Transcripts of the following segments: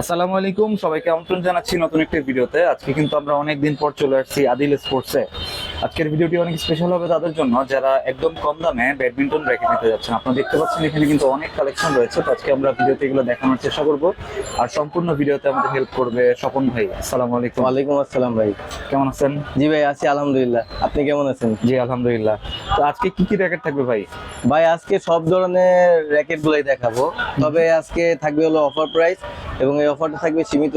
আসসালামু আলাইকুম, সবাইকে আমন্ত্রণ জানাচ্ছি নতুন একটি ভিডিওতে। আজকে কিন্তু আমরা অনেক দিন পর চলে আসছি আদিল স্পোর্টসে আজকের ভিডিওটি অনেক স্পেশাল হবে তাদের জন্য। যারা একদম কম দামে ব্যাডমিন্টন র্যাকেট নিতে যাচ্ছেন আপনারা দেখতে পাচ্ছেন এখানে কিন্তু অনেক কালেকশন রয়েছে। তো আজকে আমরা ভিডিওতে এগুলো দেখানোর চেষ্টা করব। আর সম্পূর্ণ ভিডিওতে আমাদের হেল্প করবে স্বপন ভাই। আসসালামু আলাইকুম। ওয়ালাইকুম আসসালাম ভাই। কেমন আছেন? জি ভাই আছি আলহামদুলিল্লাহ। আপনি কেমন আছেন? জি আলহামদুলিল্লাহ। তো আজকে কি কি র্যাকেট থাকবে ভাই? ভাই আজকে সব ধরনের র্যাকেট গুলাই দেখাবো। তবে আজকে থাকবে হলো অফার প্রাইস এবং এই অফারটা থাকবে সীমিত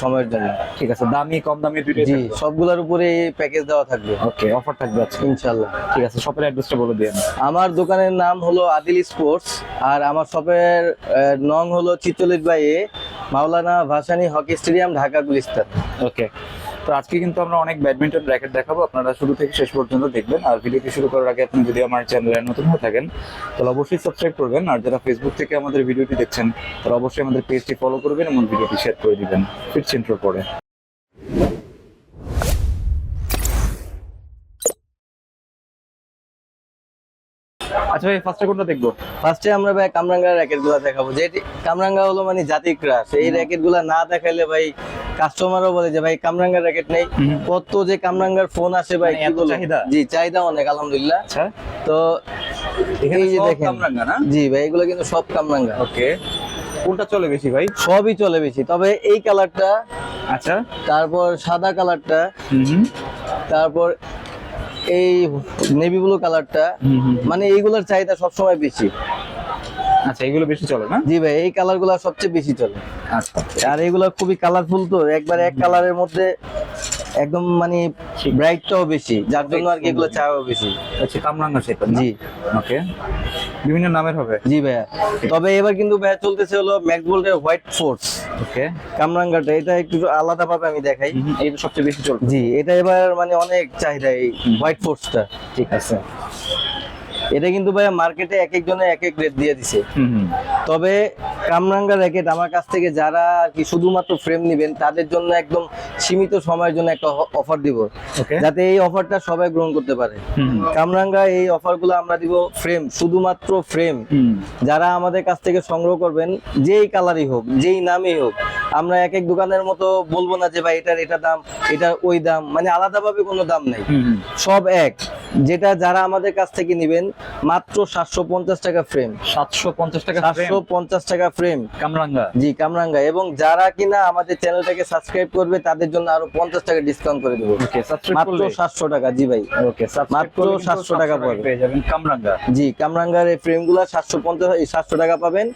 সময়ের জন্য। ঠিক আছে দামি কম দামি দুটোই জি সবগুলোর উপরে প্যাকেজ দেওয়া থাকবে। ওকে অফার থাকবে আজকে। ইনশাল্লাহ ঠিক আছে শপের অ্যাড্রেসটা বলে দিন আমার দোকানের নাম হলো আদিল স্পোর্টস আর আমার শপের নং হলো চিত্তলিত by A Maulana Bhasani hockey stadium Dhaka Gulistan. Okay তো আজকে কিন্তু আমরা অনেক ব্যাডমিন্টন র্যাকেট দেখাবো। আপনারা শুরু থেকে শেষ পর্যন্ত দেখবেন। আর ভিডিওটি শুরু করার আগে আপনি যদি আমার চ্যানেলে নতুন হয়ে থাকেন তাহলে অবশ্যই সাবস্ক্রাইব করবেন। আর যারা ফেসবুক থেকে আমাদের ভিডিওটি দেখছেন তারা অবশ্যই আমাদের পেজটি ফলো করবেন এবং ভিডিওটি শেয়ার করে দিবেন। ফিরছি ইন্ট্রো পরে। আচ্ছা ভাই ফার্স্টে কোনটা দেখব? ফার্স্টে আমরা ভাই র্যাকেটগুলা দেখাবো। যে কামরাঙ্গা হলো মানে জাতি এই র্যাকেটগুলা না দেখাইলে ভাই কাস্টমারও বলে যে ভাই কামরাঙ্গার র্যাকেট নেই। কত যে কামরাঙ্গার ফোন আসে ভাই মানে কি? জি চাহিদা অনেক আলহামদুলিল্লাহ। আচ্ছা। তো এই যে দেখেন। কামরাঙ্গা না? জি ভাই এগুলো কিন্তু সব কামরাঙ্গা। ওকে। কোনটা চলে বেশি ভাই? সবই চলে বেশি। তবে এই কালারটা আচ্ছা। তারপর সাদা কালারটা তারপর এই নেভি ব্লু কালারটা। মানে এইগুলোর চাহিদা সবসময় বেশি। আচ্ছা এগুলো বেশি চলে না? জি ভাই এই কালারগুলা সবচেয়ে বেশি চলে। আচ্ছা। আর এগুলো খুবই কালারফুল তো একবার এক কালারের মধ্যে একদম মানে ব্রাইটটাও বেশি যার জন্য আর কি এগুলো চাওয়া বেশি। আচ্ছা কামরাঙ্গা সেটা জি। ওকে বিভিন্ন নামের হবে? জি ভাইয়া। তবে এবার কিন্তু ভাইয়া চলতেছে হলো ম্যাক্স বোল্টের হোয়াইট ফোর্স ওকে কামরাঙ্গাটা এটা একটু আলাদা ভাবে আমি দেখাই। এইটা সবচেয়ে বেশি চলবে। জি এটা এবার মানে অনেক চাহিদা এই হোয়াইট ফোর্সটা ঠিক আছে। এটা কিন্তু ভাইয়া মার্কেটে এক এক একজনে এক এক রেট দিয়ে দিছে তবে কামরাঙ্গা র্যাকেট আমার কাছ থেকে যারা আর কি শুধুমাত্র ফ্রেম নেবেন তাদের জন্য একদম সীমিত সময়ের জন্য একটা অফার দিব। যাতে এই অফারটা সবাই গ্রহণ করতে পারে। কামরাঙ্গা এই অফারগুলো আমরা দিব ফ্রেম শুধুমাত্র ফ্রেম যারা আমাদের কাছ থেকে সংগ্রহ করবেন যেই কালারই হোক যেই নামই হোক আমরা এক এক দোকানের মতো বলব না যে ভাই এটার এটা দাম এটার ওই দাম। মানে আলাদাভাবে কোনো দাম নেই। সব এক। যেটা যারা আমাদের কাছ থেকে নেবেন মাত্র সাতশো পঞ্চাশ টাকা ফ্রেম সাতশো পঞ্চাশ টাকা সাতশো পঞ্চাশ টাকা ফ্রেম কামরাঙ্গা। জি কামরাঙ্গা। এবং যারা কিনা আমাদের চ্যানেলটাকে সাবস্ক্রাইব করবে তাদের জন্য আরও পঞ্চাশ টাকা ডিসকাউন্ট করে দেবো। মাত্র সাতশো টাকা জি ভাই। ওকে মাত্র 700 টাকা। পেয়ে যাবেন কামরাঙ্গা। জি কামরাঙ্গার এই ফ্রেমগুলা সাতশো পঞ্চাশ সাতশো টাকা পাবেন।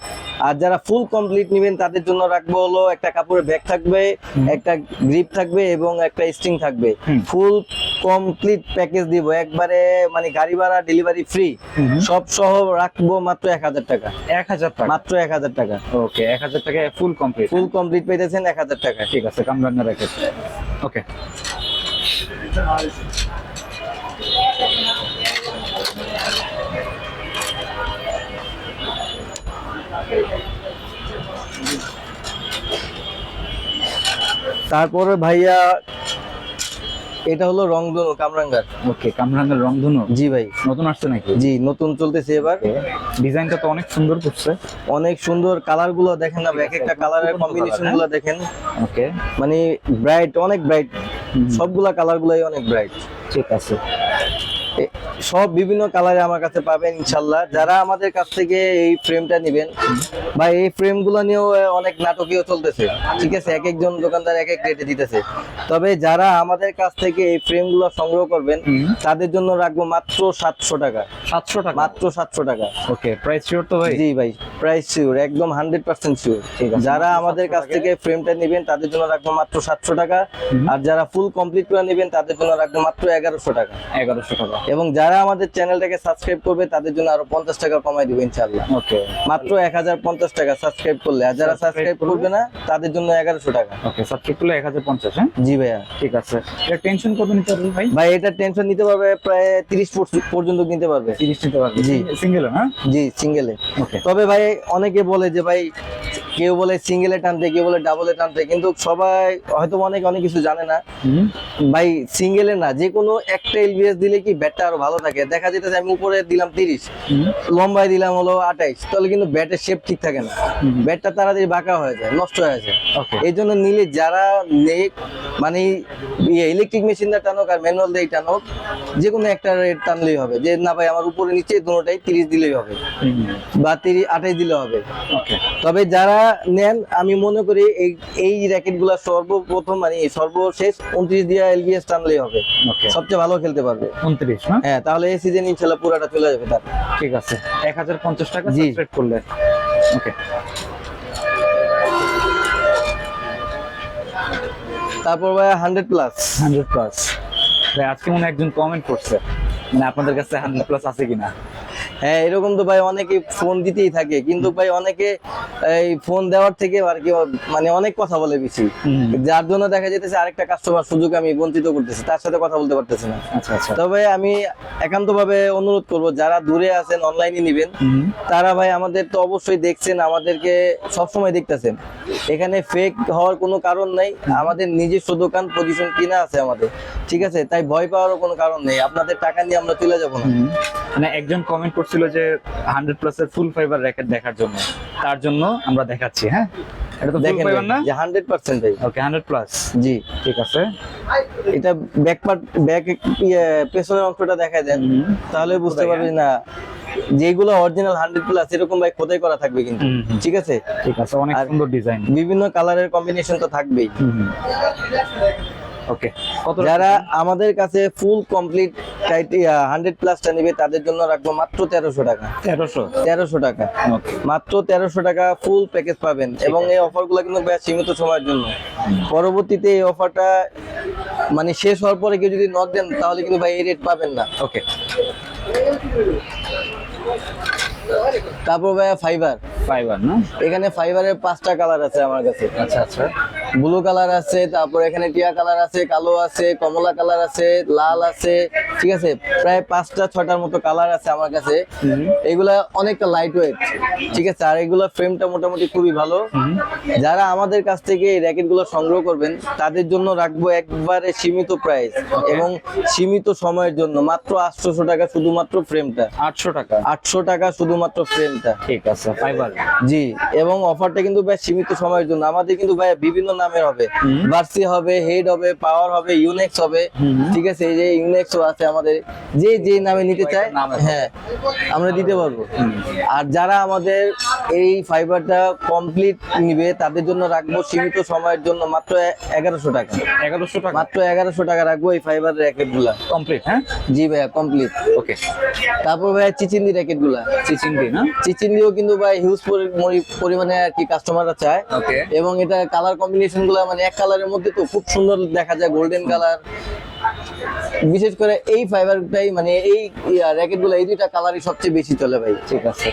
আর যারা ফুল কমপ্লিট নেবেন তাদের জন্য রাখব হলো একটা কাপড়ের ব্যাগ থাকবে একটা গ্রিপ থাকবে এবং একটা স্ট্রিং থাকবে। ফুল কমপ্লিট প্যাকেজ দিব। একবারে মানে গাড়ি ভাড়া ডেলিভারি ফ্রি। সব সহ রাখব মাত্র এক হাজার টাকা। এক হাজার টাকা। মাত্র এক হাজার টাকা। ওকে এক হাজার টাকা ফুল কমপ্লিট ফুল কমপ্লিট পেতেছেন এক হাজার টাকা। ঠিক আছে কামরাঙ্গা র্যাকেট ওকে তারপরে ভাইয়া এটা হলো রংধনু কামরাঙ্গার। ওকে কামরাঙ্গার রংধনু? জি ভাই। নতুন আসছে নাকি? জি নতুন চলতেছে এবার। ডিজাইনটা তো অনেক সুন্দর করছে। অনেক সুন্দর কালারগুলো দেখেন না এক একটা কালারের কম্বিনেশনগুলো দেখেন। ওকে। মানে ব্রাইট অনেক ব্রাইট সবগুলা কালার গুলাই অনেক ব্রাইট ঠিক আছে। সব বিভিন্ন কালারে আমার কাছে পাবেন ইনশাল্লাহ। যারা আমাদের কাছ থেকে এই ফ্রেমটা নেবেন বা এই ফ্রেমগুলো নিয়েও অনেক নাটকীয় চলতেছে। ঠিক আছে এক একজন দোকানদার এক এক রেটে দিতেছে। তবে যারা আমাদের কাছ থেকে এই ফ্রেমগুলো সংগ্রহ করবেন তাদের জন্য রাখব মাত্র সাতশো টাকা। সাতশো টাকা? মাত্র সাতশো টাকা। ওকে প্রাইস শিওর তো ভাই? জি ভাই প্রাইস শিওর একদম হান্ড্রেড পার্সেন্ট শিওর যারা আমাদের কাছ থেকে ফ্রেমটা নেবেন তাদের জন্য রাখব মাত্র সাতশো টাকা। আর যারা ফুল কমপ্লিট করে নেবেন তাদের জন্য রাখব মাত্র এগারোশো টাকা। এগারোশো টাকা। এবং যারা আমাদের চ্যানেলটাকে সাবস্ক্রাইব করবে তাদের জন্য আরও পঞ্চাশ টাকা কমাই দিব ইনশাল্লাহ ওকে। মাত্র এক হাজার পঞ্চাশ টাকা সাবস্ক্রাইব করলে। আর যারা সাবস্ক্রাইব করবে? না তাদের জন্য এগারোশো টাকা। ওকে সাবস্ক্রাইব করলে এক হাজার পঞ্চাশ হ্যাঁ? জি ভাইয়া। ঠিক আছে। এটা টেনশন কত নিতে পারবে ভাই? ভাই এটা টেনশন নিতে পারবে প্রায় তিরিশ পর্যন্ত নিতে পারবে। তিরিশ নিতে পারবে। জি। সিঙ্গেল হ্যাঁ জি সিঙ্গেলে ওকে। তবে ভাই অনেকে বলে যে ভাই কেউ বলে সিঙ্গেলে টানতে কেউ বলে ডাবলে টানতে কিন্তু সবাই হয়তো অনেক অনেক কিছু জানে না। ভাই সিঙ্গেলে না যে কোনো একটা এলবিএস দিলে কি ব্যাটটা আরও ভালো থাকে। দেখা যেতেছে আমি উপরে দিলাম তিরিশ লম্বায় দিলাম হলো আঠাইশ তাহলে কিন্তু ব্যাটের শেপ ঠিক থাকে না। ব্যাটটা তাড়াতাড়ি বাঁকা হয়ে যায় নষ্ট হয়ে যায়। এই জন্য নিলে যারা নেই মানে ইলেকট্রিক মেশিন দিয়ে টানুক আর ম্যানুয়াল দিয়ে টানুক যে কোনো একটা রেট টানলেই হবে। যে না ভাই আমার উপরে নিচে দুটোটাই তিরিশ দিলেই হবে বা তিরিশ আঠাইশ দিলে হবে। তবে যারা নেন আমি মনে করি এই এই র্যাকেটগুলা সর্বপ্রথম মানে সর্বশেষ উনত্রিশ দিয়ে এলবিএস টানলেই হবে। সবচেয়ে ভালো খেলতে পারবে। উনত্রিশ হ্যাঁ তাহলে এই সিজন ইনশাল্লাহ পুরাটা চলে যাবে তার। ঠিক আছে। এক হাজার পঞ্চাশ টাকা জি। সাবস্ক্রাইব করলে। ওকে তারপর ভাই হান্ড্রেড প্লাস হান্ড্রেড প্লাস ভাই আজকে মনে একজন কমেন্ট করছে। মানে আপনাদের কাছে হান্ড্রেড প্লাস আছে কিনা? হ্যাঁ এরকম তো ভাই অনেকে ফোন দিতেই থাকে কিন্তু ভাই অনেকে এই ফোন দেওয়ার থেকে আর কি মানে অনেক কথা বলে বেশি। যার জন্য দেখা যেতেছে আরেকটা কাস্টমার সুযোগ আমি বঞ্চিত করতেছি তার সাথে কথা বলতে পারতেছি না। আচ্ছা আচ্ছা। তবে আমি একান্তভাবে অনুরোধ করব যারা দূরে আছেন অনলাইনে নেবেন তারা ভাই আমাদের তো অবশ্যই দেখছেন আমাদেরকে সবসময় দেখতেছেন। এখানে ফেক হওয়ার কোনো কারণ নাই আমাদের নিজস্ব দোকান পজিশন কিনা আছে আমাদের ঠিক আছে? তাই ভয় পাওয়ারও কোনো কারণ নেই আপনাদের টাকা নিয়ে আমরা চলে যাব না। মানে একজন কমেন্ট করছিল যে হান্ড্রেড প্লাস এর ফুল ফাইবার র্যাকেট দেখার জন্য। তার জন্য আমরা দেখাচ্ছি হ্যাঁ? এটা তো দেখেন না? যে হান্ড্রেড পার্সেন্ট ভাই। ওকে হান্ড্রেড প্লাস জি। ঠিক আছে। এটা ব্যাক পার্ট ব্যাক পেছনের অংশটা দেখায় দেন। তাহলে বুঝতে পারবেন না। যেগুলো অরিজিনাল হান্ড্রেড প্লাস এরকম ভাই খোদাই করা থাকবে কিন্তু। ঠিক আছে? ঠিক আছে অনেক সুন্দর ডিজাইন বিভিন্ন কালারের কম্বিনেশন তো থাকবেই। ওকে যারা আমাদের কাছে ফুল কমপ্লিট হান্ড্রেড প্লাসটা নেবে তাদের জন্য রাখব মাত্র তেরোশো টাকা। তেরোশো? তেরোশো টাকা। মাত্র তেরোশো টাকা ফুল প্যাকেজ পাবেন। এবং এই অফারগুলো কিন্তু সীমিত সময়ের জন্য। পরবর্তীতে এই অফারটা মানে শেষ হওয়ার পরে কেউ যদি নক দেন তাহলে কিন্তু ভাই এই রেট পাবেন না। ওকে তারপর ভাই ফাইবার ফাইবার না? এখানে ফাইবারের পাঁচটা কালার আছে আমার কাছে। আচ্ছা আচ্ছা। ব্লু কালার আছে তারপর এখানে টিয়া কালার আছে কালো আছে কমলা কালার আছে লাল আছে। ঠিক আছে? প্রায় পাঁচটা ছটার মতো কালার আছে আমার কাছে। এগুলা অনেকটা লাইট ওয়েট ঠিক আছে? আর এগুলা ফ্রেমটা মোটামুটি খুবই ভালো। যারা আমাদের কাছ থেকে এই র্যাকেটগুলো সংগ্রহ করবেন তাদের জন্য রাখব একবারে সীমিত প্রাইস এবং সীমিত সময়ের জন্য। মাত্র আটশোশো টাকা শুধুমাত্র ফ্রেমটা আটশো টাকা। আটশো টাকা শুধুমাত্র ফ্রেমটা ঠিক আছে ফাইবার জি এবং অফারটা কিন্তু ভাই সীমিত সময়ের জন্য। আমাদের কিন্তু ভাই বিভিন্ন নামের হবে। ভার্সি হবে হেড হবে পাওয়ার হবে ইউনেক্স হবে। ঠিক আছে এই যে ইউনেক্সও আছে আমাদের। যে যে নামে নিতে চায়। হ্যাঁ আমরা দিতে পারব। আর যারা আমাদের এই ফাইবারটা কমপ্লিট নিবে তাদের জন্য রাখব সীমিত সময়ের জন্য মাত্র এগারোশো টাকা। এগারোশো টাকা। মাত্র এগারোশো টাকা রাখব এই ফাইবার র্যাকেটগুলা। কমপ্লিট হ্যাঁ? জি ভাইয়া কমপ্লিট ওকে তারপর ভাইয়া চিচিন্দি র্যাকেটগুলা। চিচিংড়ি না? চিচিন্দিও কিন্তু ভাই হিউজ পরিমাণে আর কি কাস্টমাররা চায়। এবং এটা কালার কম্বিনেশনগুলো মানে এক কালারের মধ্যে তো খুব সুন্দর দেখা যায় গোল্ডেন কালার বিশেষ করে এই ফাইবারটাই মানে এই র্যাকেটগুলো এই দুইটা কালারই সবচেয়ে বেশি চলে ভাই। ঠিক আছে।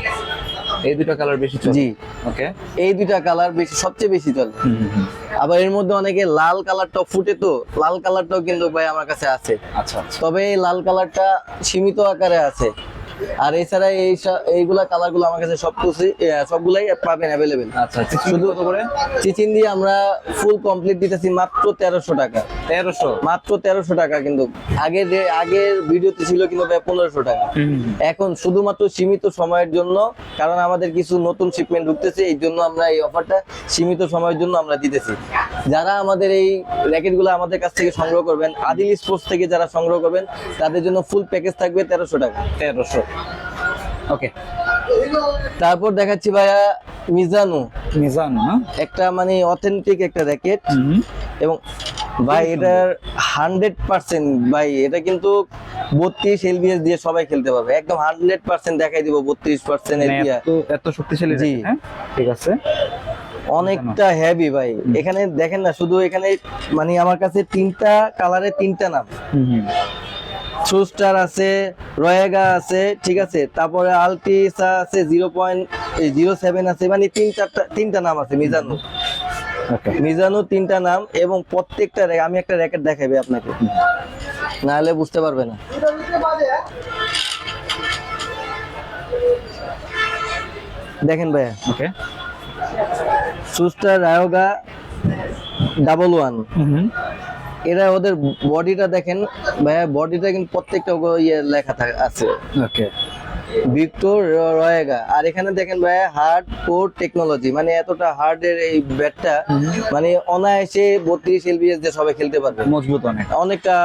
এই দুটো কালার বেশি চলে? জি। ওকে এই দুইটা কালার বেশি সবচেয়ে বেশি চলে। আবার এর মধ্যে অনেকে লাল কালারটাও ফুটে তো লাল কালারটাও কিন্তু ভাই আমার কাছে আছে। আচ্ছা আচ্ছা। তবে এই লাল কালারটা সীমিত আকারে আছে। আর এছাড়া এই এইগুলা কালারগুলো আমার কাছে সব কিছু সবগুলাই পাবেন অ্যাভেলেবেল আচ্ছা শুধু কত করে? চিচিন দিয়ে আমরা ফুল কমপ্লিট দিতেছি মাত্র তেরোশো টাকা। তেরোশো? মাত্র তেরোশো টাকা কিন্তু। আগের যে- আগের ভিডিওতে ছিল কিন্তু পনেরোশো টাকা। এখন শুধুমাত্র সীমিত সময়ের জন্য কারণ আমাদের কিছু নতুন শিপমেন্ট ঢুকতেছে এই জন্য আমরা এই অফারটা সীমিত সময়ের জন্য আমরা দিতেছি। যারা আমাদের এই র্যাকেটগুলো আমাদের কাছ থেকে সংগ্রহ করবেন আদিল স্পোর্টস থেকে যারা সংগ্রহ করবেন তাদের জন্য ফুল প্যাকেজ থাকবে তেরোশো টাকা। তেরোশো। ওকে তারপর দেখাচ্ছি ভাইয়া মিজানু। মিজানু না? একটা মানে অথেন্টিক একটা র্যাকেট এবং ভাই এটার হান্ড্রেড পার্সেন্ট ভাই এটা কিন্তু বত্রিশ এলবিএস দিয়ে সবাই খেলতে পারবে। একদম হান্ড্রেড পার্সেন্ট দেখাই দিব বত্রিশ পার্সেন্ট মানে এত এত শক্তিশালী জি। হ্যাঁ? ঠিক আছে। অনেকটা হেভি ভাই। এখানে দেখেন না শুধু এখানে মানে আমার কাছে তিনটা কালারের তিনটা নাম। সুস্টার আছে রয়েগা আছে ঠিক আছে? তারপরে আলটিসা আছে জিরো পয়েন্ট জিরো সেভেন আছে মানে তিন চারটা তিনটা নাম আছে মিজানু মিজানু তিনটা নাম এবং প্রত্যেকটা আমি একটা র্যাকেট দেখাবে আপনাকে। না হলে বুঝতে পারবে না। দেখেন ভাইয়া। ওকে। সুস্টার রায়োগা ডাবল ওয়ান এরা ওদের বডিটা দেখেন ভাইয়া বডিটা কিন্তু প্রত্যেকটা ইয়ে লেখা থাকে আছে। ওকে ভিক্টর রয়েগা। আর এখানে দেখেন ভাইয়া হার্ড কোর টেকনোলজি মানে এতটা হার্ড এর এই ব্যাটটা মানে অনায়াসে বত্রিশ এলবিএস দিয়ে সবাই খেলতে পারবে। মজবুত অনেক। অনেকটা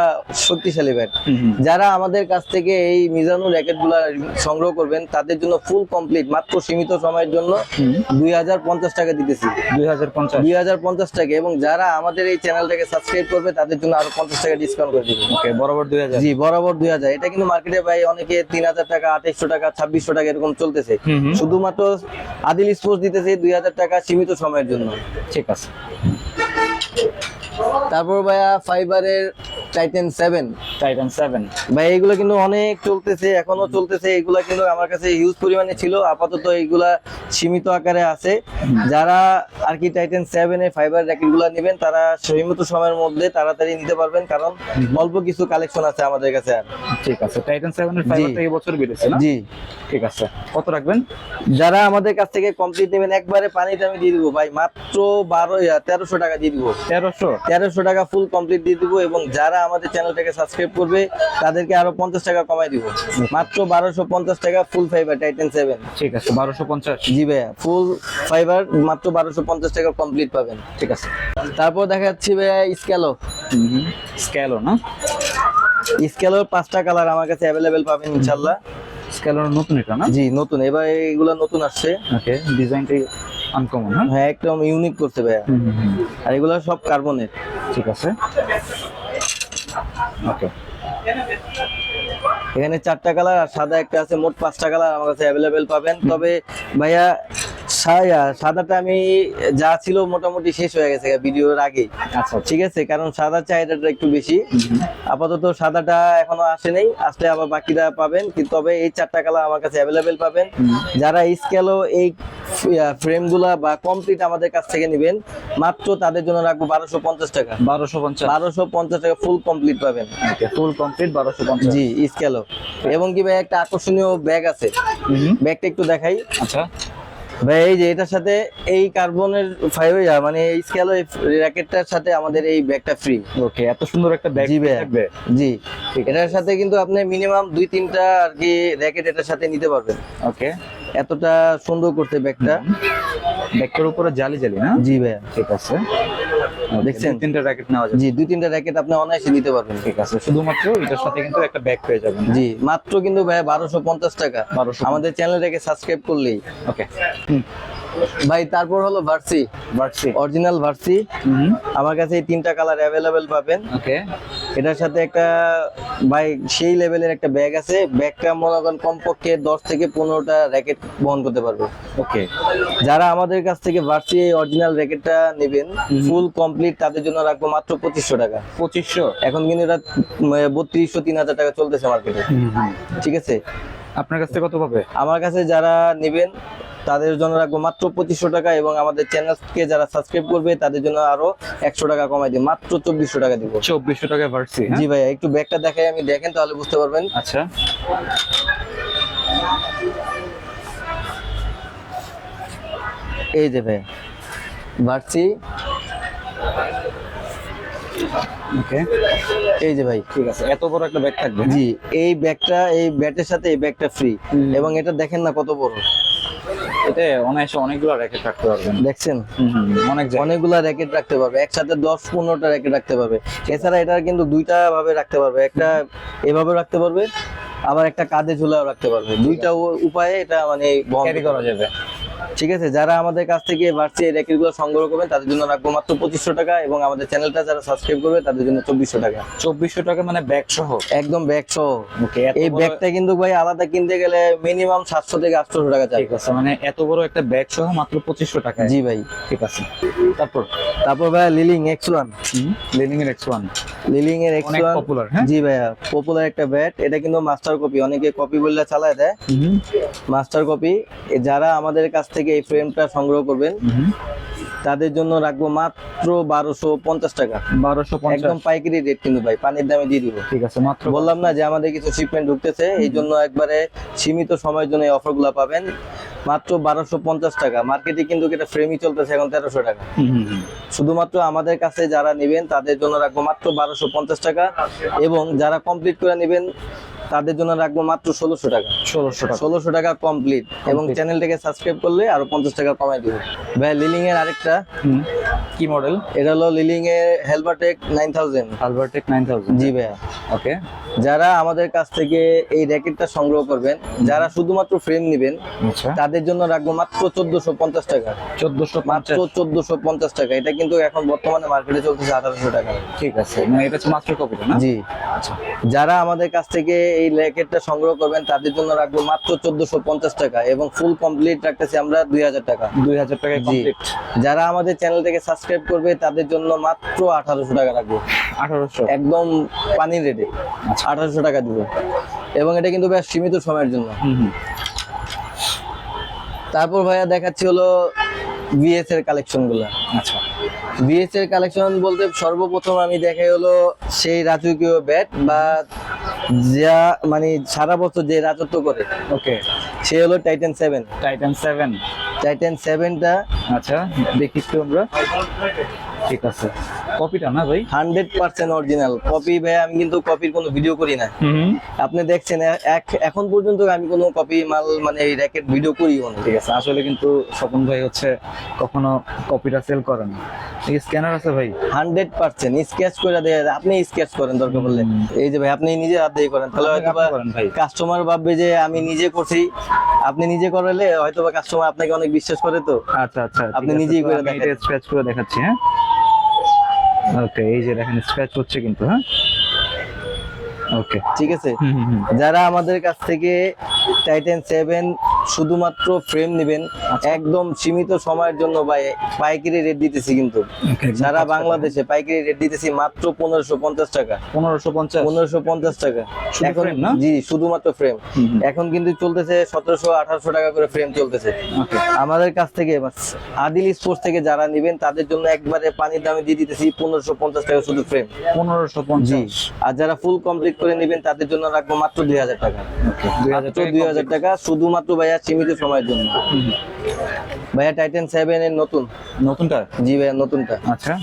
শক্তিশালী ব্যাট। যারা আমাদের কাছ থেকে এই মিজানু র্যাকেটগুলা সংগ্রহ করবেন তাদের জন্য ফুল কমপ্লিট মাত্র সীমিত সময়ের জন্য দুই হাজার পঞ্চাশ টাকা দিতেছি। দুই হাজার পঞ্চাশ। দুই হাজার পঞ্চাশ টাকা এবং যারা আমাদের এই চ্যানেলটাকে সাবস্ক্রাইব করবে তাদের জন্য আরও পঞ্চাশ টাকা ডিসকাউন্ট করে দিব। ওকে বরাবর দুই হাজার। জি বরাবর দুই হাজার। এটা কিন্তু মার্কেটে ভাই অনেকে তিন হাজার টাকা আঠাইশশো টাকা ছাব্বিশশো টাকা এরকম চলতেছে। শুধুমাত্র আদিল স্পোর্টস দিতেছে দুই হাজার টাকা সীমিত সময়ের জন্য। ঠিক আছে। তারপর ভাইয়া ফাইবারের টাইটেন সেভেন। Titan seven. ভাই এগুলো কিন্তু অনেক চলতেছে এখনও চলতেছে। এগুলা কিন্তু আমার কাছে হিউজ পরিমাণে ছিল। আপাতত এইগুলা সীমিত আকারে আছে। যারা আর কি টাইটেন সেভেন এর ফাইবার র্যাকেটগুলা নেবেন তারা সীমিত সময়ের মধ্যে তাড়াতাড়ি নিতে পারবেন। কারণ অল্প কিছু কালেকশন আছে আমাদের কাছে আর। ঠিক আছে টাইটান সেভেন এর ফাইবারটা এই বছর বেড়েছে না? জি। ঠিক আছে কত রাখবেন? যারা আমাদের কাছ থেকে কমপ্লিট নেবেন একবারে পানিতে আমি দিয়ে দিবো ভাই মাত্র বারো তেরোশো টাকা দিয়ে দিবো। তেরোশো? তেরোশো টাকা ফুল কমপ্লিট দিয়ে দিব এবং যারা আমাদের চ্যানেলটাকে সাবস্ক্রাইব করবে তাদেরকে আরও পঞ্চাশ টাকা কমাই দিব। মাত্র বারোশো পঞ্চাশ টাকা ফুল ফাইবার টাইটেন সেভেন ঠিক আছে বারোশো পঞ্চাশ। জি ভাইয়া ফুল ফাইবার মাত্র বারোশো পঞ্চাশ টাকা কমপ্লিট পাবেন। ঠিক আছে। তারপর দেখা যাচ্ছে ভাইয়া স্ক্যালো স্ক্যালো না? স্ক্যালোর পাঁচটা কালার আমার কাছে অ্যাভেলেবেল পাবেন ইনশাল্লাহ স্ক্যালোর নতুন এটা না? জি নতুন। এবার এগুলো নতুন আসছে। ওকে ডিজাইনটাই আনকমন হ্যাঁ? একদম ইউনিক করছে ভাইয়া। আর এগুলো সব কার্বনের ঠিক আছে। ওকে এখানে চারটা কালার আর সাদা একটা আছে মোট পাঁচটা কালার আমার কাছে অ্যাভেলেবেল পাবেন। তবে ভাইয়া সাদাটা আমি যা ছিল মোটামুটি শেষ হয়ে গেছে ভিডিওর আগেই। আচ্ছা ঠিক আছে কারণ সাদা চাহিদাটা একটু বেশি। আপাতত সাদাটা এখনও আসে নাই আসলে আবার বাকিরা পাবেন কিন্তু তবে এই চারটা কালার আমার কাছে অ্যাভেলেবেল পাবেন। যারা স্কেলও এই ফ্রেমগুলা বা কমপ্লিট আমাদের কাছ থেকে নেবেন মাত্র তাদের জন্য রাখব বারোশো পঞ্চাশ টাকা। বারোশো পঞ্চাশ। বারোশো পঞ্চাশ টাকা ফুল কমপ্লিট পাবেন। ফুল কমপ্লিট বারোশো পঞ্চাশ। জি স্কেলও এবং কি ভাই একটা আকর্ষণীয় ব্যাগ আছে। ব্যাগটা একটু দেখাই। আচ্ছা। ভাই এই যে এটার সাথে এই কার্বনের ফাইবার মানে এই স্কেল র্যাকেটটার সাথে আমাদের এই ব্যাগটা ফ্রি ওকে এত সুন্দর একটা ব্যাগ জি। থাকবে। জি। এটার সাথে কিন্তু আপনি মিনিমাম দুই তিনটা আর কি র্যাকেট এটার সাথে নিতে পারবেন। ওকে এতটা সুন্দর করতে ব্যাগটা ব্যাগটার উপরে জালি জালি না? জি ভাইয়া। ঠিক আছে। দেখছেন? তিনটা র্যাকেট নেওয়া যাবে। জি দুই তিনটা র্যাকেট আপনি অনায়াসে নিতে পারবেন ঠিক আছে। শুধুমাত্র এটার সাথে কিন্তু একটা ব্যাগ পেয়ে যাবেন জি মাত্র কিন্তু ভাই বারোশো পঞ্চাশ টাকা। 1250 আমাদের চ্যানেলটাকে সাবস্ক্রাইব করলেই। ওকে ভাই তারপর হলো ভার্সি ভার্সি অরিজিনাল ভার্সি আমার কাছে এই তিনটা কালার অ্যাভেলেবেল পাবেন। ওকে এটার সাথে একটা ভাই সেই লেভেলের একটা ব্যাগ আছে। ব্যাগটা মনে করেন কমপক্ষে দশ থেকে পনেরোটা র্যাকেট বহন করতে পারবে। ওকে যারা আমাদের কাছ থেকে ভার্সি অরিজিনাল র্যাকেটটা নেবেন ফুল কমপ্লিট তাদের জন্য রাখব মাত্র পঁচিশশো টাকা। পঁচিশশো? এখন কিন্তু এটা বত্রিশশো তিন হাজার টাকা চলতেছে মার্কেটে ঠিক আছে? আপনার কাছ থেকে কত পাবে? আমার কাছে যারা নেবেন তাদের জন্য রাখব মাত্র পঁচিশশো টাকা এবং আমাদের চ্যানেলকে যারা সাবস্ক্রাইব করবে তাদের জন্য আরও একশো টাকা কমাই দিই মাত্র চব্বিশশো টাকা দিব। চব্বিশশো টাকা ভার্সি জি ভাইয়া একটু ব্যাগটা দেখাই আমি দেখেন তাহলে বুঝতে পারবেন। আচ্ছা। এই যে ভাই ভার্সি ওকে। এই যে ভাই। ঠিক আছে এত বড় একটা ব্যাগ থাকবে। হ্যাঁ? জি এই ব্যাগটা এই ব্যাটের সাথে এই ব্যাগটা ফ্রি এবং এটা দেখেন না কত বড়। এতে অনায়াসে অনেকগুলো র্যাকেট রাখতে পারবেন। দেখছেন? অনেক জায়গা অনেকগুলা র্যাকেট রাখতে পারবে। একসাথে দশ পনেরোটা র্যাকেট রাখতে পারবে। এছাড়া এটা কিন্তু দুইটা ভাবে রাখতে পারবে। একটা এভাবে রাখতে পারবে আবার একটা কাঁধে ঝুলাও রাখতে পারবে। দুইটা উপায়ে এটা মানে ক্যারি করা যাবে। ঠিক আছে? যারা আমাদের কাছ থেকে ভার্সি এই র্যাকেটগুলো সংগ্রহ করবেন তাদের জন্য রাখব মাত্র পঁচিশশো টাকা এবং আমাদের চ্যানেলটা যারা সাবস্ক্রাইব করবে তাদের জন্য চব্বিশশো টাকা। চব্বিশশো টাকা মানে ব্যাগ সহ? একদম ব্যাগ সহ। এই ব্যাগটা কিন্তু ভাই আলাদা কিনতে গেলে মিনিমাম সাতশো থেকে আটশো টাকা ঠিক আছে মানে এত বড় একটা ব্যাগ সহ মাত্র পঁচিশশো টাকা জি ভাই। ঠিক আছে। তারপর? তারপর ভাই Li Ning X one Li Ning এর এক্স ওয়ান লিলিং এর এক্স অনেক ওয়ান পপুলার জি ভাইয়া পপুলার একটা ব্যাট এটা কিন্তু মাস্টার কপি অনেকে কপি বললে চালায় দেয়। মাস্টার কপি যারা আমাদের কাছ থেকে এই ফ্রেমটা সংগ্রহ করবেন। তাদের জন্য রাখব মাত্র বারোশো পঞ্চাশ টাকা। বারোশো একদম পাইকারি রেট কিন্তু ভাই পানির দামে দিয়ে দিব। ঠিক আছে মাত্র বললাম না যে আমাদের কিছু শিপমেন্ট ঢুকতেছে এই জন্য একবারে সীমিত সময়ের জন্য এই অফারগুলো পাবেন। মাত্র বারোশো পঞ্চাশ টাকা। মার্কেটে কিন্তু এটা ফ্রেমই চলতেছে এখন তেরোশো টাকা। শুধুমাত্র আমাদের কাছে যারা নেবেন তাদের জন্য রাখব মাত্র বারোশো পঞ্চাশ টাকা। এবং যারা কমপ্লিট করে নেবেন তাদের জন্য রাখব মাত্র ষোলোশো টাকা। ষোলোশো টাকা। ষোলোশো টাকা কমপ্লিট এবং. চ্যানেলটাকে সাবস্ক্রাইব করলে আরও পঞ্চাশ টাকা কমাই দিব। ভাই লিলিং এর আরেকটা কি মডেল এটা হলো লিলিং এর হেলবারটেক নাইন থাউজেন্ড আলবারটেক নাইন থাউজেন্ড জি ভাইয়া। ওকে যারা আমাদের কাছ থেকে এই র্যাকেটটা সংগ্রহ করবেন যারা শুধুমাত্র ফ্রেম নেবেন আচ্ছা। তাদের জন্য রাখব মাত্র চোদ্দশো পঞ্চাশ টাকা। চোদ্দশো মাত্র চোদ্দশো পঞ্চাশ টাকা। এটা কিন্তু এখন বর্তমানে মার্কেটে চলতেছে আঠারোশো টাকা। ঠিক আছে। মানে এটা মাস্টার কপিটা জি। আচ্ছা। যারা আমাদের কাছ থেকে এই র্যাকেটটা সংগ্রহ করবেন তাদের জন্য রাখব মাত্র চোদ্দশো পঞ্চাশ টাকা এবং ফুল কমপ্লিট রাখতেছি আমরা দুই হাজার টাকা। দুই হাজার টাকা জি। কমপ্লিট যারা আমাদের চ্যানেলটাকে সাবস্ক্রাইব করবে তাদের জন্য মাত্র আঠারোশো টাকা রাখব। আঠারোশো? একদম পানির রেটে আচ্ছা। আঠারোশো টাকা দিব। এবং এটা কিন্তু বেশ সীমিত সময়ের জন্য। তারপর ভাইয়া দেখাচ্ছি হলো বিএস এর কালেকশনগুলা। আচ্ছা। বিএস এর কালেকশন বলতে সর্বপ্রথম আমি দেখাই হলো সেই রাজকীয় ব্যাট বা যা মানে সারা বছর যে রাজত্ব করে। ওকে। সে হলো Titan seven Titan seven Titan সেভেনটা আচ্ছা দেখি একটু আমরা। ঠিক আছে। কপিটা না ভাই? Hundred percent original. কপি ভাই আমি কিন্তু কপির কোনো ভিডিও করি না। আপনি দেখছেন এখন পর্যন্ত আমি কোনো কপি মাল মানে এই র্যাকেট ভিডিও করিও না। ঠিক আছে আসলে কিন্তু স্বপন ভাই হচ্ছে কখনো কপিটা সেল করে না। এই স্ক্যানার আছে ভাই? হান্ড্রেড পার্সেন্ট স্কেচ করে দেয় আপনি স্কেচ করেন দরকার পড়লে। এই যে ভাই আপনি নিজে হাত দিয়ে করেন। তাহলে হয়তো করেন ভাই। কাস্টমার ভাববে যে আমি নিজে করছি। আপনি নিজে করালে হয়তো বা কাস্টমার আপনাকে অনেক বিশ্বাস করে তো। আচ্ছা আচ্ছা আপনি নিজেই করে দেখেন স্ক্র্যাচ করে দেখাচ্ছি হ্যাঁ? ওকে এই যে দেখেন স্ক্র্যাচ হচ্ছে কিন্তু হ্যাঁ? ওকে। ঠিক আছে? যারা আমাদের কাছ থেকে টাইটান সেভেন শুধুমাত্র ফ্রেম নেবেন। আচ্ছা। একদম সীমিত সময়ের জন্য ভাই পাইকারি রেট দিতেছি কিন্তু। সারা বাংলাদেশে পাইকারি রেট দিতেছি মাত্র পনেরোশো পঞ্চাশ টাকা। পনেরোশো পঞ্চাশ? পনেরোশো পঞ্চাশ টাকা। এখন জি শুধুমাত্র ফ্রেম। এখন কিন্তু চলতেছে সতেরোশো আঠারোশো টাকা করে ফ্রেম চলতেছে। আমাদের কাছ থেকে আদিল স্পোর্টস থেকে যারা নেবেন তাদের জন্য একবারে পানির দামে দিয়ে দিতেছি পনেরোশো পঞ্চাশ টাকা শুধু ফ্রেম পনেরোশো পঞ্চাশ। আর যারা ফুল কমপ্লিট করে নেবেন তাদের জন্য রাখব মাত্র দুই হাজার টাকা। দুই হাজার দুই হাজার টাকা শুধুমাত্র ভাইয়া সীমিত সময়ের জন্য। ভাইয়া টাইটান সেভেন এর নতুন। নতুনটা? জি ভাইয়া নতুনটা। আচ্ছা।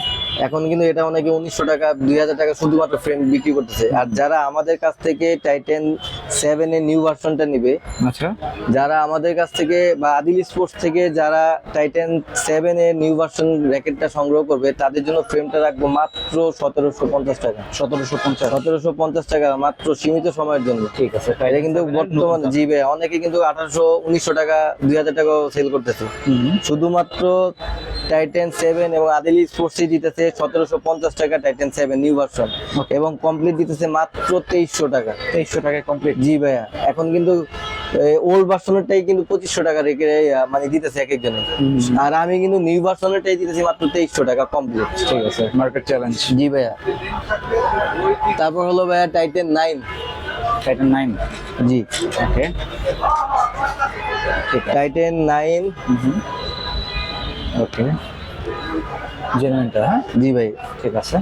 এখন কিন্তু এটা অনেকে উনিশশো টাকা দুই হাজার টাকা শুধুমাত্র ফ্রেম বিক্রি করতেছে। আর যারা আমাদের কাছ থেকে টাইটান সেভেন এর নিউ ভার্সনটা নিবে। আচ্ছা। যারা আমাদের কাছ থেকে বা আদিল স্পোর্টস থেকে যারা টাইটান সেভেন এর নিউ ভার্সন র্যাকেটটা সংগ্রহ করবে তাদের জন্য ফ্রেমটা রাখব মাত্র সতেরোশো পঞ্চাশ টাকা। সতেরোশো পঞ্চাশ। সতেরোশো পঞ্চাশ টাকা মাত্র সীমিত সময়ের জন্য। ঠিক আছে এটা কিন্তু বর্তমানে জি ভাই অনেকে কিন্তু আঠারোশো উনিশশো টাকা দুই হাজার টাকাও সেল করতেছে। শুধুমাত্র টাইটেন সেভেন এবং আদিল স্পোর্টসই দিতেছে সতেরোশো পঞ্চাশ টাকা টাইটেন সেভেন নিউ ভার্সন এবং কমপ্লিট দিতেছে মাত্র তেইশশো টাকা। তেইশশো টাকায় কমপ্লিট জি ভাইয়া এখন কিন্তু ওল্ড ভার্সনেরটাই কিন্তু পঁচিশশো টাকা রেখে মানে দিতেছে এক একজনে। আর আমি কিন্তু নিউ ভার্সনেরটাই দিতেছি মাত্র তেইশশো টাকা কমপ্লিট ঠিক আছে মার্কেট চ্যালেঞ্জ জি ভাইয়া। তারপর হলো ভাইয়া টাইটেন নাইন টাইটান নাইন জি। ওকে টাইটেন নাইন ওকে জেনুইনটা হ্যাঁ? জি ভাই। ঠিক আছে।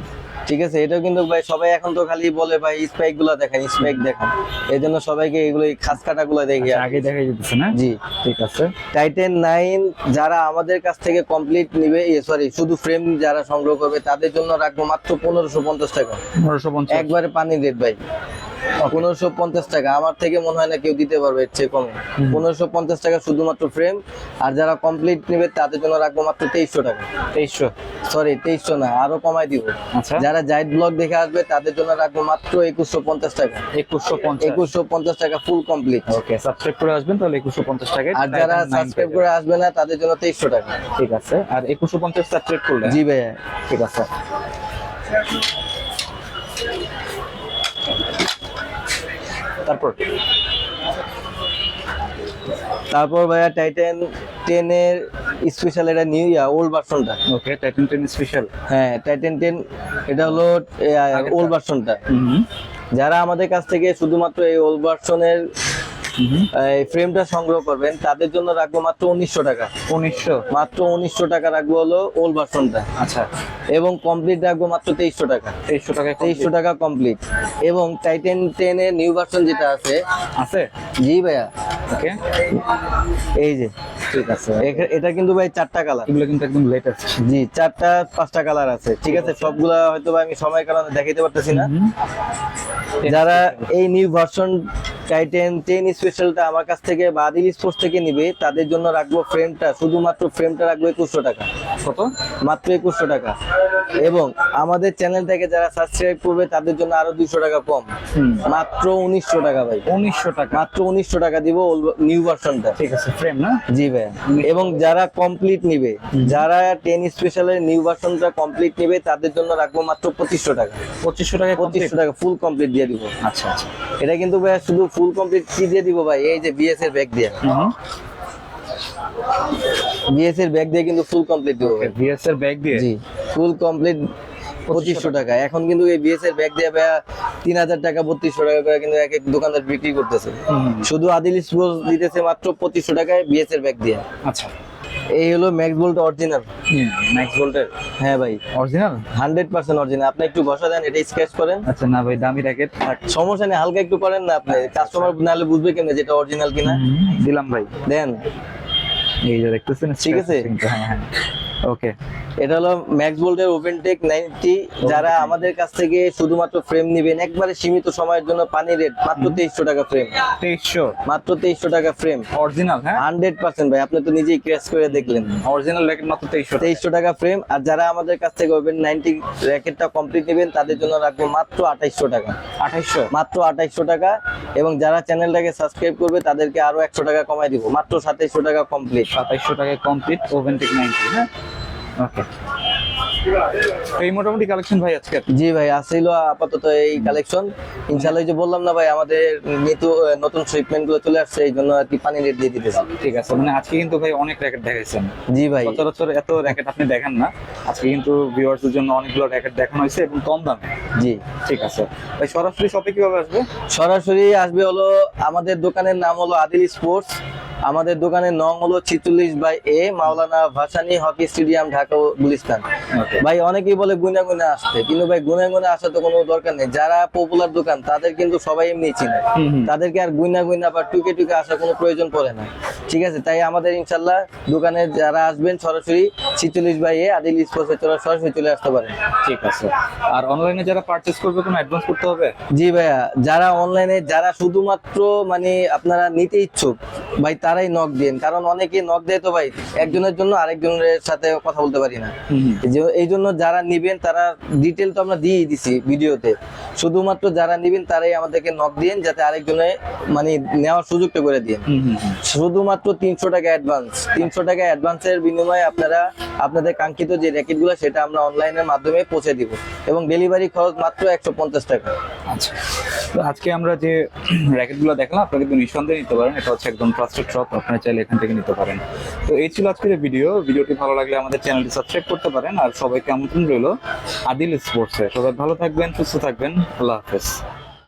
ঠিক আছে এটাও কিন্তু ভাই সবাই এখন তো খালি বলে ভাই স্পাইকগুলা দেখান স্পাইক দেখান। এই জন্য সবাইকে এগুলো খাস কাটা গুলা দেখি আচ্ছা, আগে দেখাই দিতেছে না? জি। ঠিক আছে। টাইটেন নাইন যারা আমাদের কাছ থেকে কমপ্লিট নিবে সরি শুধু ফ্রেম যারা সংগ্রহ করবে তাদের জন্য রাখব মাত্র পনেরোশো পঞ্চাশ টাকা। পনেরোশো পঞ্চাশ। একবারে পানি রেট ভাই। পনেরোশো পঞ্চাশ টাকা। আমার থেকে মনে হয় না কেউ দিতে পারবে এর চেয়ে কমে। পনেরোশো পঞ্চাশ টাকা শুধুমাত্র ফ্রেম আর যারা কমপ্লিট নেবে তাদের জন্য রাখব মাত্র তেইশশো টাকা। তেইশশো? সরি তেইশশো না আরও কমাই দিব। আচ্ছা। যারা জাইড ব্লগ দেখে আসবে তাদের জন্য রাখব মাত্র একুশশো পঞ্চাশ টাকা। একুশশো একুশশো পঞ্চাশ টাকা ফুল কমপ্লিট ওকে সাবস্ক্রাইব করে আসবেন তাহলে একুশশো পঞ্চাশ টাকায় আর যারা সাবস্ক্রাইব করে আসবে না তাদের জন্য তেইশশো টাকা। ঠিক আছে। আর একুশশো পঞ্চাশ সাবস্ক্রাইব করলে? জি ভাইয়া। ঠিক আছে। তারপর? তারপর ভাইয়া টাইটেন টেনের স্পেশাল এটা নিউ ইয়া ওল্ড ভার্সনটা ওকে টাইটেন টেন স্পেশাল হ্যাঁ টাইটেন টেন এটা হলো ওল্ড ভার্সনটা যারা আমাদের কাছ থেকে শুধুমাত্র এই ওল্ড ভার্সনের এই ফ্রেমটা সংগ্রহ করবেন তাদের জন্য রাখব মাত্র উনিশশো টাকা। উনিশশো? মাত্র উনিশশো টাকা রাখব হলো ওল্ড ভার্সনটা আচ্ছা। এবং কমপ্লিট রাখব মাত্র তেইশশো টাকা। তেইশশো টাকায় তেইশশো টাকা কমপ্লিট এবং টাইটেন টেনের নিউ ভার্সন যেটা আছে আছে? জি ভাইয়া। ওকে। এই যে ঠিক আছে। এটা কিন্তু ভাই চারটা কালার এগুলো কিন্তু একদম লেটেস্ট জি চারটা পাঁচটা কালার আছে। ঠিক আছে সবগুলা হয়তো আমি সময় কারণে দেখাইতে পারতেছি না। যারা এই নিউ ভার্সন টাইটেন টেন স্পেশালটা আমার কাছ থেকে বা আদিল স্পোর্টস থেকে নিবে তাদের জন্য রাখব ফ্রেমটা শুধুমাত্র ফ্রেমটা রাখব একুশশো টাকা। কত? মাত্র একুশশো টাকা। এবং আমাদের চ্যানেলটাকে যারা সাবস্ক্রাইব করবে তাদের জন্য আরও দুশো টাকা কম। মাত্র উনিশশো টাকা ভাই। উনিশশো টাকা। মাত্র উনিশশো টাকা দিব নিউ ভার্সনটা ঠিক আছে ফ্রেম না? জি ভাই। এবং যারা কমপ্লিট নিবে যারা টেন স্পেশালের নিউ ভার্সনটা কমপ্লিট নিবে তাদের জন্য রাখব মাত্র পঁচিশশো টাকা। পঁচিশশো টাকা পঁচিশশো টাকা ফুল কমপ্লিট দিয়ে দিব। আচ্ছা আচ্ছা। এটা কিন্তু ভাই শুধু ফুল কমপ্লিট কি দিয়ে দিব ভাই? এই যে বিএস এর ব্যাগ দিয়ে। বিএস এর ব্যাগ দিয়ে কিন্তু ফুল কমপ্লিট দিব। ভিএস এর ব্যাগ দিয়ে? জি ফুল কমপ্লিট পঁচিশশো টাকা। এখন কিন্তু এই বিএস এর ব্যাগ দিয়ে ভাইয়া তিন হাজার টাকা বত্রিশশো টাকা করে কিন্তু এক এক দোকানদার বিক্রি করতেছে। শুধু আদিল দিতেছে মাত্র পঁচিশশো টাকায় বিএস এর ব্যাগ দিয়ে। আচ্ছা। এই হলো ম্যাক্স বোল্ট অরিজিনাল ম্যাক্স বোল্টের হ্যাঁ ভাই। অরিজিনাল হান্ড্রেড পার্সেন্ট অরিজিনাল আপনি একটু ঘষা দেন এটা স্কেচ করেন। আচ্ছা না ভাই দামি র্যাকেট সমস্যা নেই হালকা একটু করেন না আপনি। কাস্টমার নাহলে বুঝবে কেমনে যেটা অরিজিনাল কিনা। দিলাম ভাই। দেন। এই যে দেখতেছেন ঠিক আছে? হ্যাঁ হ্যাঁ। ওকে এটা হলো ম্যাক্স বোল্টের ওপেন টেক নাইনটি যারা আমাদের কাছ থেকে শুধুমাত্র ফ্রেম নেবেন একবারে সীমিত সময়ের জন্য পানি রেট মাত্র তেইশশো টাকা ফ্রেম তেইশশো। মাত্র তেইশশো টাকা ফ্রেম অরিজিনাল হ্যাঁ? হান্ড্রেড পার্সেন্ট ভাই আপনি তো নিজেই ক্র্যাশ করে দেখলেন। অরিজিনাল র্যাকেট মাত্র তেইশশো তেইশশো টাকা ফ্রেম আর যারা আমাদের কাছ থেকে ওভেন নাইনটি র্যাকেটটা কমপ্লিট নেবেন তাদের জন্য রাখব মাত্র আঠাইশশো টাকা। আঠাইশশো? মাত্র আঠাইশশো টাকা এবং যারা চ্যানেলটাকে সাবস্ক্রাইব করবে তাদেরকে আরও একশো টাকা কমাই দিব। মাত্র সাতাইশশো টাকা কমপ্লিট সাতাইশশো টাকা কমপ্লিট ওভেন টেক নাইনটি হ্যাঁ? ওকে এই মোটামুটি কালেকশন ভাই আজকে জি ভাই আসছিল আপাতত এই কালেকশন ইনশাল্লাহ এই যে বললাম না ভাই আমাদের নিতু নতুন শিপমেন্টগুলো চলে আসছে এই জন্য আর কি পানি রেট দিয়ে দিতেছি। ঠিক আছে মানে আজকে কিন্তু ভাই অনেক র্যাকেট দেখাইছেন। জি ভাই। সচরাচর এত র্যাকেট আপনি দেখেন না। আজকে কিন্তু ভিউয়ার্স এর জন্য অনেকগুলো র্যাকেট দেখানো হয়েছে এবং কম দামে। জি। ঠিক আছে। ভাই সরাসরি শপে কীভাবে আসবে? সরাসরি আসবে হলো আমাদের দোকানের নাম হলো আদিল স্পোর্টস আমাদের দোকানের নং হলো ছিচল্লিশ by A Maulana Bhasani hockey stadium Dhaka Gulistan. ভাই অনেকেই বলে গুনা গুনা আসতে কিন্তু ভাই গুনা গুনা আসা তো কোনো দরকার নেই। যারা পপুলার দোকান তাদের কিন্তু সবাই এমনি চিনে। তাদেরকে আর গুইনা গুইনা বা টুকে টুকে আসার কোনো প্রয়োজন পড়ে না। ঠিক আছে তাই আমাদের ইনশাল্লাহ দোকানে যারা আসবেন সরাসরি ছিচল্লিশ বাই এ আদিল স্পোর্টসে সরাসরি চলে আসতে পারেন। ঠিক আছে। আর অনলাইনে যারা পারচেজ করবে কোনো অ্যাডভান্স করতে হবে? জি ভাইয়া যারা অনলাইনে যারা শুধুমাত্র মানে আপনারা নিতে ইচ্ছুক ভাই তারাই নক দিন কারণ অনেকে নক দেয় তো ভাই একজনের জন্য আরেকজনের সাথে কথা বলতে পারি না। এই জন্য যারা নিবেন তারা ডিটেল তো আমরা দিয়েই দিছি ভিডিওতে। শুধুমাত্র যারা নিবেন তারাই আমাদেরকে নক দিন যাতে আরেকজনে মানে নেওয়ার সুযোগটা করে দিন। শুধুমাত্র তিনশো টাকা অ্যাডভান্স তিনশো টাকা অ্যাডভান্সের বিনিময়ে আপনারা আপনাদের কাঙ্ক্ষিত যে র্যাকেটগুলো সেটা আমরা অনলাইনের মাধ্যমে পৌঁছে দিব। এবং ডেলিভারি খরচ মাত্র একশো পঞ্চাশ টাকা। আচ্ছা। তো আজকে আমরা যে র্যাকেটগুলো দেখলাম আপনারা কিন্তু নিঃসন্দেহে নিতে পারেন। এটা হচ্ছে একদম ট্রাস্টেড শপ আপনারা চাইলে এখান থেকে নিতে পারেন। তো এই ছিল আজকের ভিডিও ভিডিওটি ভালো লাগলে আমাদের চ্যানেলটি সাবস্ক্রাইব করতে পারেন। আর সবাইকে আমন্ত্রণ রইল আদিল স্পোর্টসে সবাই ভালো থাকবেন, সুস্থ থাকবেন। আল্লাহ হাফেজ।